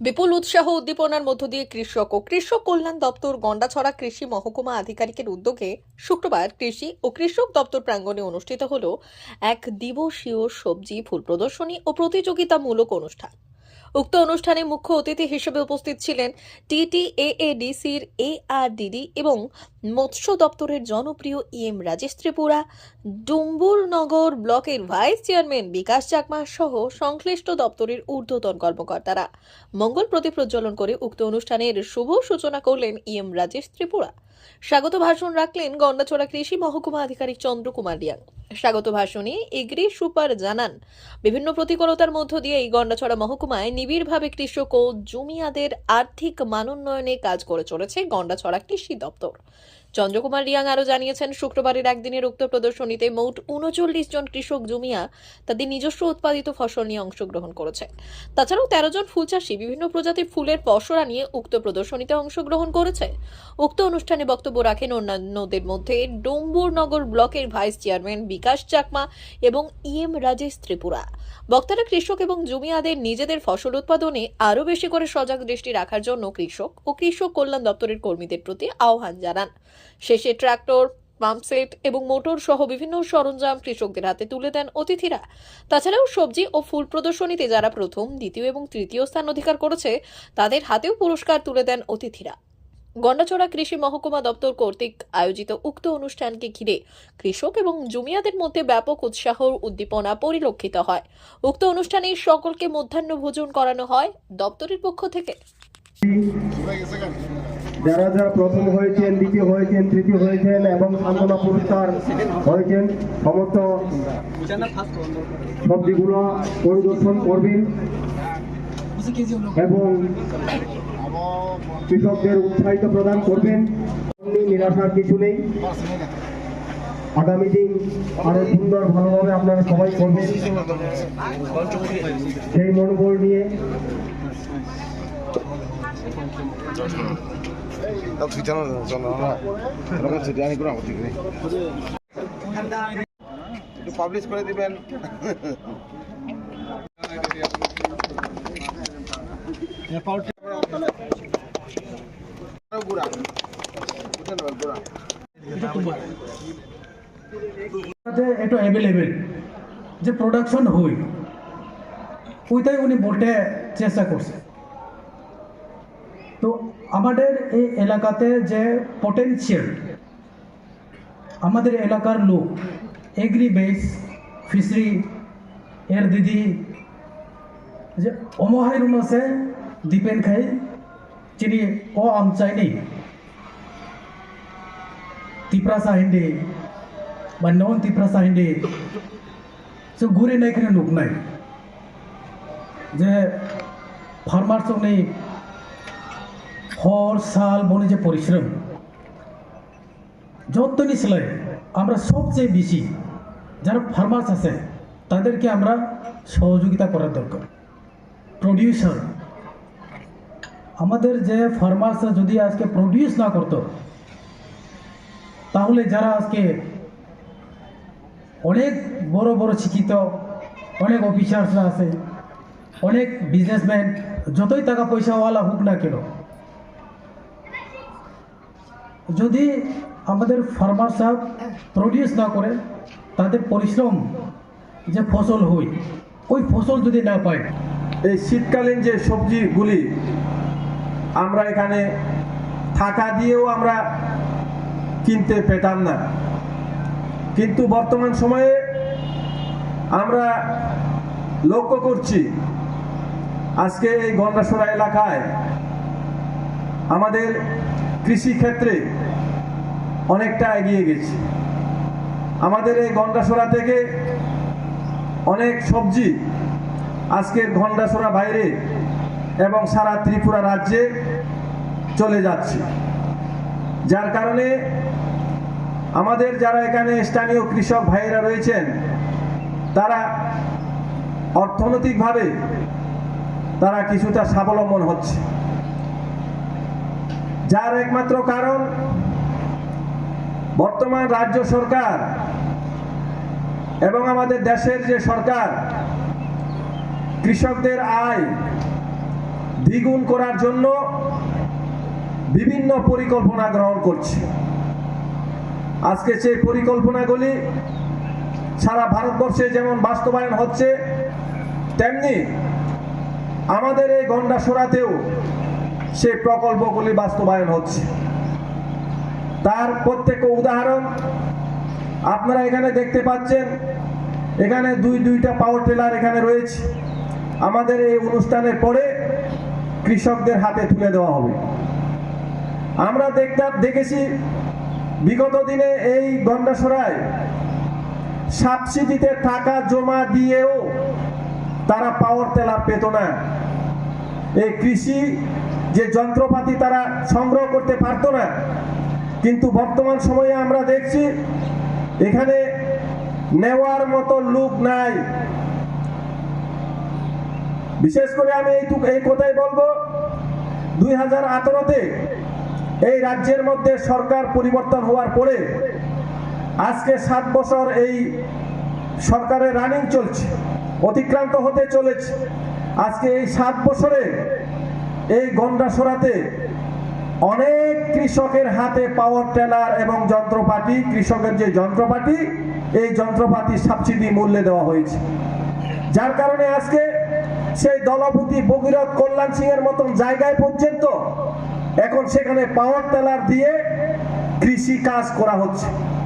বিপুল উৎসাহ উদ্দীপনার মধ্য দিয়ে কৃষক ও কৃষক কল্যাণ দপ্তর গন্ডাছড়া কৃষি মহকুমা আধিকারিকের উদ্যোগে শুক্রবার কৃষি ও কৃষক দপ্তর প্রাঙ্গণে অনুষ্ঠিত হল এক দিবসীয় সবজি ফুল প্রদর্শনী ও প্রতিযোগিতামূলক অনুষ্ঠান। উক্ত অনুষ্ঠানে মুখ্য অতিথি হিসেবে উপস্থিত ছিলেন টিটিএএডিসির এআরডিডি এবং মৎস্য দপ্তরের জনপ্রিয় ইএম রাজেশ ত্রিপুরা, ডুম্বুরনগর ব্লকের ভাইস চেয়ারম্যান বিকাশ চাকমা সহ সংশ্লিষ্ট দপ্তরের ঊর্ধ্বতন কর্মকর্তারা। মঙ্গল প্রদীপ প্রজ্বলন করে উক্ত অনুষ্ঠানের শুভ সূচনা করলেন ইএম রাজেশ ত্রিপুরা। স্বাগত ভাষণ রাখলেন গন্ডাছড়া কৃষি মহকুমা আধিকারিক চন্দ্রকুমার রিয়াং স্বাগত ভাষণে এগ্রি সুপার জানান, বিভিন্ন প্রতিকূলতার মধ্য দিয়ে এই গন্ডাছড়া মহকুমায় নিবিড়ভাবে কৃষক ও জমিয়াদের আর্থিক মানোন্নয়নে কাজ করে চলেছে গন্ডাছড়া কৃষি দপ্তর। চন্দ্রকুমার রিয়াং আরও জানিয়েছেন, শুক্রবারের একদিনের উক্ত প্রদর্শনীতে মোট উনচল্লিশ জন কৃষক জমিয়া তাদের নিজস্ব উৎপাদিত ফসল নিয়ে অংশগ্রহণ করেছে। তাছাড়াও তেরো জন ফুলচাষী বিভিন্ন প্রজাতির ফুলের পসরা নিয়ে উক্ত প্রদর্শনীতে অংশগ্রহণ করেছে। উক্ত অনুষ্ঠানে বক্তব্য রাখেন অন্যান্যদের মধ্যে ডম্বুরনগর ব্লকের ভাইস চেয়ারম্যান বিকাশ চাকমা এবং ইএম রাজেশ ত্রিপুরা। বক্তারা কৃষক এবং জমিয়াদের নিজেদের ফসল উৎপাদনে আরও বেশি করে সজাগ দৃষ্টি রাখার জন্য কৃষক ও কৃষক কল্যাণ দপ্তরের কর্মীদের প্রতি আহ্বান জানান। শেষে ট্রাক্টর পাম্পসেট এবং মোটর সহ বিভিন্ন সরঞ্জাম কৃষকদের হাতে তুলে দেন অতিথিরা। তাছাড়াও সবজি ও ফুল প্রদর্শনীতে যারা প্রথম, দ্বিতীয় এবং তৃতীয় স্থান অধিকার করেছে, তাদের হাতেও পুরস্কার তুলে দেন অতিথিরা। গন্ডাছড়া কৃষি মহকুমা দপ্তর কর্তৃক আয়োজিত উক্ত অনুষ্ঠানকে ঘিরে কৃষক এবং জমিয়াদের মধ্যে ব্যাপক উৎসাহ উদ্দীপনা পরিলক্ষিত হয়। উক্ত অনুষ্ঠানে সকলকে মধ্যাহ্ন ভোজন করানো হয় দপ্তরের পক্ষ থেকে। যারা যারা প্রথম হয়েছেন, দ্বিতীয় হয়েছেন, তৃতীয় হয়েছেন এবং সান্ত্বনা পুরস্কার হয়েছেন, সমস্ত সবজিগুলো পরিদর্শন করবেন এবং কৃষকদের উৎসাহিত প্রদান করবেন। নিরাশার কিছু নেই। আগামী দিন আরও সুন্দর ভালোভাবে আপনারা সবাই করবেন। সেই মনোবল নিয়ে যে প্রোডাকশন হই ওইটাই উনি বলতে চেষ্টা করছে। তো আমাদের এই এলাকাতে যে পটেনশিয়াল আমাদের এলাকার লোক এগ্রি বেস ফিশরি এর দিদি, যে অমহাই আছে, দীপেন খাই যিনি ও আমচাইনি તિપરા સાહિંડે બંને તિપરા સાહિંડે সে ঘুরে নাই এখানে নাই যে ফার্মার সঙ্গে হর সাল বনে যে পরিশ্রম যত নিশ্চয় আমরা সবচেয়ে বেশি যারা ফার্মার্স আছে তাদেরকে আমরা সহযোগিতা করার দরকার প্রডিউসার আমাদের যে ফার্মার্সরা যদি আজকে প্রডিউস না করতো, তাহলে যারা আজকে অনেক বড় বড় শিক্ষিত, অনেক অফিসার্সরা আছে, অনেক বিজনেসম্যান যতই টাকা পয়সাওয়ালা হোক না কেন, যদি আমাদের ফার্মার সাহেব প্রডিউস না করে, তাদের পরিশ্রম যে ফসল হয়, ওই ফসল যদি না পায়, এই শীতকালীন যে সবজিগুলি আমরা এখানে থাকা দিয়েও আমরা কিনতে পেতাম না। কিন্তু বর্তমান সময়ে আমরা লক্ষ্য করছি, আজকে এই গন্ডাসোরা এলাকায় আমাদের কৃষি ক্ষেত্রে অনেকটা এগিয়ে গেছে। আমাদের এই গন্ডাসোরা থেকে অনেক সবজি আজকের ঘন্টাসোরা বাইরে এবং সারা ত্রিপুরা রাজ্যে চলে যাচ্ছে। যার কারণে আমাদের যারা এখানে স্থানীয় কৃষক ভাইয়েরা রয়েছেন, তারা অর্থনৈতিকভাবে তারা কিছুটা স্বাবলম্বন হচ্ছে। যার একমাত্র কারণ, বর্তমান রাজ্য সরকার এবং আমাদের দেশের যে সরকার, কৃষকদের আয় দ্বিগুণ করার জন্য বিভিন্ন পরিকল্পনা গ্রহণ করছে। আজকে সেই পরিকল্পনাগুলি সারা ভারতবর্ষে যেমন বাস্তবায়ন হচ্ছে, তেমনি আমাদের এই গন্ডাসোরাতেও সেই প্রকল্পগুলি বাস্তবায়ন হচ্ছে। তার প্রত্যেক উদাহরণ আপনারা এখানে দেখতে পাচ্ছেন। এখানে দুই দুইটা পাওয়ার টেলার এখানে রয়েছে। আমাদের এই অনুষ্ঠানের পরে কৃষকদের হাতে তুলে দেওয়া হবে। আমরা দেখতাম দেখেছি বিগত দিনে এই গন্ডাসরায় সাবসিডিতে টাকা জমা দিয়েও তারা পাওয়ার টেলার পেত না। এই কৃষি যে যন্ত্রপাতি তারা সংগ্রহ করতে পারতো না, কিন্তু বর্তমান সময়ে আমরা দেখছি এখানে নেওয়ার মতো লোক নাই। বিশেষ করে আমি এইটুকু এই কথাই বলব, দুই হাজার আঠারোতে এই রাজ্যের মধ্যে সরকার পরিবর্তন হওয়ার পরে আজকে সাত বছর এই সরকারের রানিং চলছে, অতিক্রান্ত হতে চলেছে। আজকে এই সাত বছরে এই গন্ডাসরাতে অনেক কৃষকের হাতে পাওয়ার টেলার এবং যন্ত্রপাতি, কৃষকের যে যন্ত্রপাতি, এই যন্ত্রপাতি সাবসিডি মূল্যে দেওয়া হয়েছে। যার কারণে আজকে সেই দলপতি ভগীরথ কল্যাণ সিং এর মতন জায়গায় পর্যন্ত এখন সেখানে পাওয়ার টেলার দিয়ে কৃষি কাজ করা হচ্ছে।